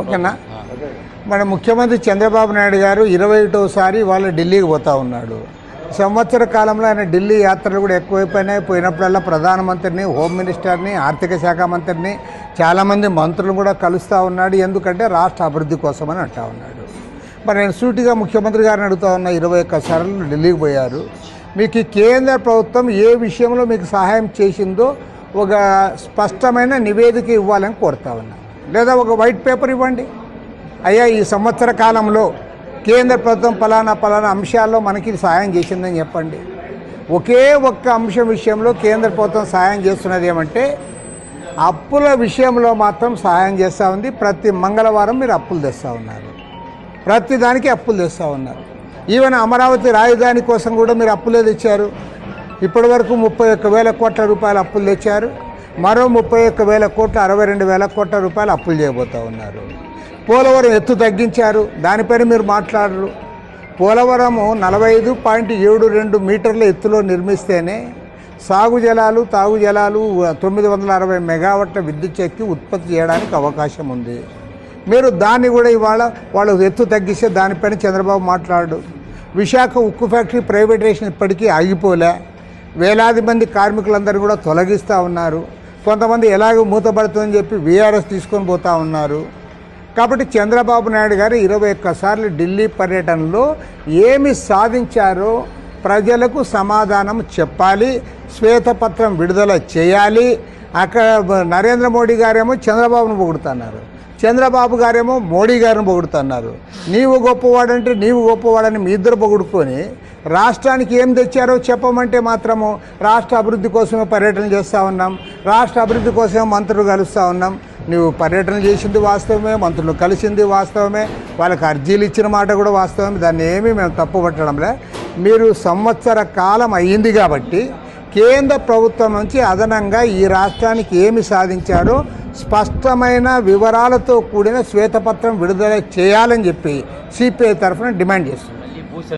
ఓకేనా? మన ముఖ్యమంత్రి చంద్రబాబు నాయుడు గారు ఇరవై ఒకటోసారి వాళ్ళు ఢిల్లీకి పోతా ఉన్నాడు. సంవత్సర కాలంలో ఆయన ఢిల్లీ యాత్రలు కూడా ఎక్కువైపోయినాయి. పోయినప్పుడల్లా ప్రధానమంత్రిని హోమ్ మినిస్టర్ని ఆర్థిక శాఖ మంత్రిని చాలామంది మంత్రులు కూడా కలుస్తూ ఉన్నాడు. ఎందుకంటే రాష్ట్ర అభివృద్ధి కోసమని అంటా ఉన్నాడు. మరి నేను సూటిగా ముఖ్యమంత్రి గారిని అడుగుతా ఉన్న ఇరవై ఒక్క సార్లు ఢిల్లీకి పోయారు. మీకు కేంద్ర ప్రభుత్వం ఏ విషయంలో మీకు సహాయం చేసిందో ఒక స్పష్టమైన నివేదిక ఇవ్వాలని కోరుతా ఉన్నా. లేదా ఒక వైట్ పేపర్ ఇవ్వండి. అయ్యా ఈ సంవత్సర కాలంలో కేంద్ర ప్రభుత్వం పలానా పలానా అంశాల్లో మనకి సాయం చేసిందని చెప్పండి. ఒకే ఒక్క అంశం విషయంలో కేంద్ర ప్రభుత్వం సాయం చేస్తున్నది ఏమంటే అప్పుల విషయంలో మాత్రం సహాయం చేస్తూ ఉంది. ప్రతి మంగళవారం మీరు అప్పులు తెస్తూ ఉన్నారు. ప్రతి దానికి అప్పులు తెస్తూ ఉన్నారు. ఈవెన్ అమరావతి రాజధాని కోసం కూడా మీరు అప్పులే తెచ్చారు. ఇప్పటి వరకు ముప్పై ఒక్క వేల కోట్ల రూపాయల అప్పులు తెచ్చారు. మరో ముప్పై ఒక్క వేల కోట్ల అరవై రెండు వేల కోట్ల రూపాయలు అప్పులు చేయబోతూ ఉన్నారు. పోలవరం ఎత్తు తగ్గించారు. దానిపైన మీరు మాట్లాడరు. పోలవరము నలభై ఐదు పాయింట్ ఏడు రెండు మీటర్ల ఎత్తులో నిర్మిస్తేనే సాగు జలాలు తాగు జలాలు తొమ్మిది వందల అరవై మెగావాట్ల విద్యుత్ శక్తి ఉత్పత్తి చేయడానికి అవకాశం ఉంది. మీరు దాన్ని కూడా ఇవాళ వాళ్ళు ఎత్తు తగ్గిస్తే దానిపైన చంద్రబాబు మాట్లాడు. విశాఖ ఉక్కు ఫ్యాక్టరీ ప్రైవేటైజేషన్ ఇప్పటికీ ఆగిపోలే. వేలాది మంది కార్మికులందరూ కూడా తొలగిస్తూ ఉన్నారు. కొంతమంది ఎలాగో మూతపడుతుందని చెప్పి వీఆర్ఎస్ తీసుకొని పోతా ఉన్నారు. కాబట్టి చంద్రబాబు నాయుడు గారు ఇరవై ఒక్కసార్లు ఢిల్లీ పర్యటనలో ఏమి సాధించారో ప్రజలకు సమాధానం చెప్పాలి శ్వేతపత్రం విడుదల చేయాలి అక్కడ నరేంద్ర మోడీ గారేమో చంద్రబాబును పొగుడుతున్నారు. చంద్రబాబు గారేమో మోడీ గారిని పొగుడుతున్నారు. నీవు గొప్పవాడంటే నీవు గొప్పవాడని మీ ఇద్దరు పొగుడుకొని రాష్ట్రానికి ఏం తెచ్చారో చెప్పమంటే మాత్రము రాష్ట్ర అభివృద్ధి కోసమే పర్యటన చేస్తూ ఉన్నాం. రాష్ట్ర అభివృద్ధి కోసమే మంత్రులు కలుస్తూ ఉన్నాం. నువ్వు పర్యటన చేసింది వాస్తవమే మంత్రులు కలిసింది వాస్తవమే వాళ్ళకి అర్జీలు ఇచ్చిన మాట కూడా వాస్తవమే. దాన్ని ఏమీ మేము తప్పు పట్టడంలే మీరు సంవత్సర కాలం అయ్యింది కాబట్టి కేంద్ర ప్రభుత్వం నుంచి అదనంగా ఈ రాష్ట్రానికి ఏమి సాధించాడో స్పష్టమైన వివరాలతో కూడిన శ్వేతపత్రం విడుదల చేయాలని చెప్పి సిపిఐ తరఫున డిమాండ్ చేస్తుంది.